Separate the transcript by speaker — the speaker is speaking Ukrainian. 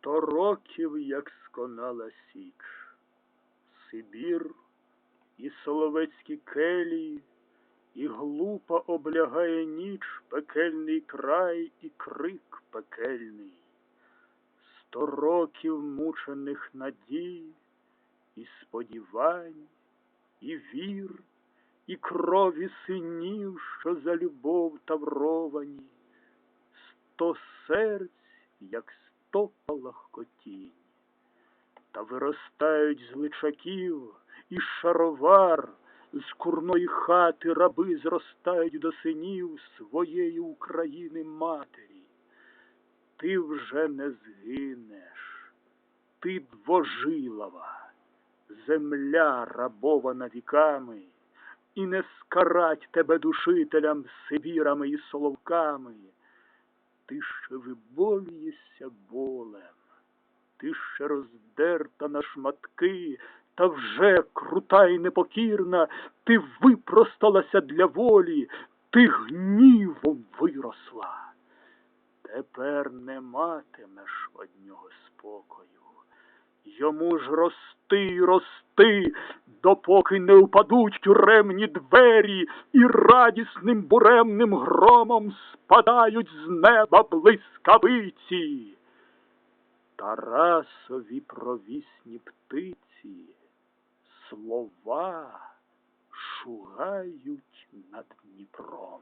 Speaker 1: Сто років, як сконала січ, Сибір і соловецькі келії, і глупо облягає ніч пекельний край і крик пекельний. Сто років мучених надій, і сподівань, і вір, і крові синів, що за любов тавровані, сто серць, як сто палахкотінь. Та виростають з личаків і шаровар, з курної хати раби зростають до синів своєї України матері. Ти вже не згинеш, ти двожилова, земля рабована віками, і не скарать тебе душителям Сибірами і соловками. Ти ще виболюєшся болем, ще роздерта на шматки, та вже крута і непокірна, ти випросталася для волі, ти гнівом виросла. Тепер не матимеш од нього спокою. Йому ж рости й рости, допоки не впадуть тюремні двері і радісним буремним громом спадають з неба блискавиці. Тарасові провісні птиці слова шугають над Дніпром.